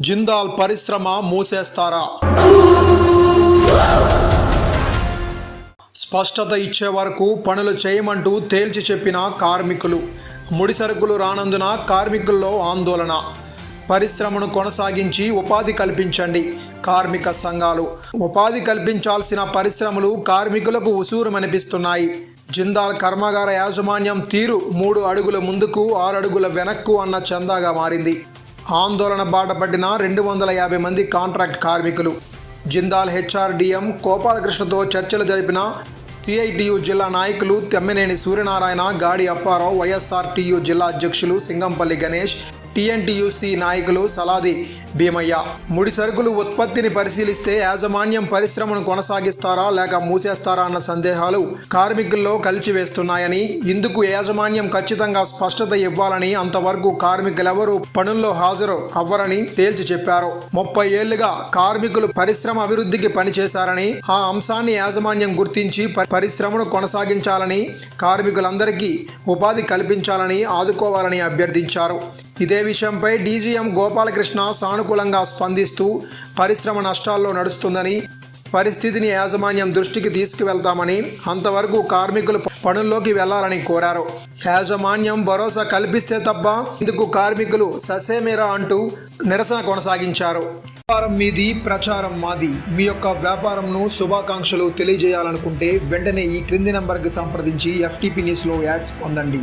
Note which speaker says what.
Speaker 1: జిందాల్ పరిశ్రమ మూసేస్తారా? స్పష్టత ఇచ్చే వరకు పనులు చేయమంటూ తేల్చి చెప్పిన కార్మికులు. ముడి సరుకులు రానందున కార్మికుల్లో ఆందోళన. పరిశ్రమను కొనసాగించి ఉపాధి కల్పించండి కార్మిక సంఘాలు. ఉపాధి కల్పించాల్సిన పరిశ్రమలు కార్మికులకు ఉసూరుమనిపిస్తున్నాయి. జిందాల్ కర్మాగార యాజమాన్యం తీరు మూడు అడుగుల ముందుకు ఆరు అడుగుల వెనక్కు అన్న చందాగా మారింది. ఆందోళన బాటపట్టిన రెండు వందల యాభై మంది కాంట్రాక్ట్ కార్మికులు. జిందాల్ హెచ్ఆర్డిఎం గోపాలకృష్ణతో చర్చలు జరిపిన సిఐటియు జిల్లా నాయకులు తెమ్మినేని సూర్యనారాయణ గాడి అప్పారావు వైఎస్ఆర్టీయు జిల్లా అధ్యక్షులు సింగంపల్లి గణేష్ టీఎన్టీయూసీ నాయకులు సలాది భీమయ్య. ముడి సరుకులు ఉత్పత్తిని పరిశీలిస్తే యాజమాన్యం పరిశ్రమను కొనసాగిస్తారా లేక మూసేస్తారా అన్న సందేహాలు కార్మికుల్లో కలిచివేస్తున్నాయని ఇందుకు యాజమాన్యం ఖచ్చితంగా స్పష్టత ఇవ్వాలని అంతవరకు కార్మికులెవరూ పనుల్లో హాజరు అవ్వరని తేల్చి చెప్పారు. ముప్పై ఏళ్ళుగా కార్మికులు పరిశ్రమ అభివృద్ధికి పనిచేశారని ఆ అంశాన్ని యాజమాన్యం గుర్తించి పరిశ్రమను కొనసాగించాలని కార్మికులందరికీ ఉపాధి కల్పించాలని ఆదుకోవాలని అభ్యర్థించారు. ఇదే ఇదే విషయంపై డీజీఎం గోపాలకృష్ణ సానుకూలంగా స్పందిస్తూ పరిశ్రమ నష్టాల్లో నడుస్తుందని పరిస్థితిని యాజమాన్యం దృష్టికి తీసుకువెళ్తామని అంతవరకు కార్మికులు పనుల్లోకి వెళ్ళాలని కోరారు. యాజమాన్యం భరోసా కల్పిస్తే తప్ప ఇందుకు కార్మికులు ససేమేరా అంటూ నిరసన కొనసాగించారు. వ్యాపారం మీది ప్రచారం మాది. మీ యొక్క వ్యాపారంను శుభాకాంక్షలు తెలియజేయాలనుకుంటే వెంటనే ఈ క్రింది నంబర్కి సంప్రదించి ఎఫ్టీపీ న్యూస్లో యాడ్స్ పొందండి.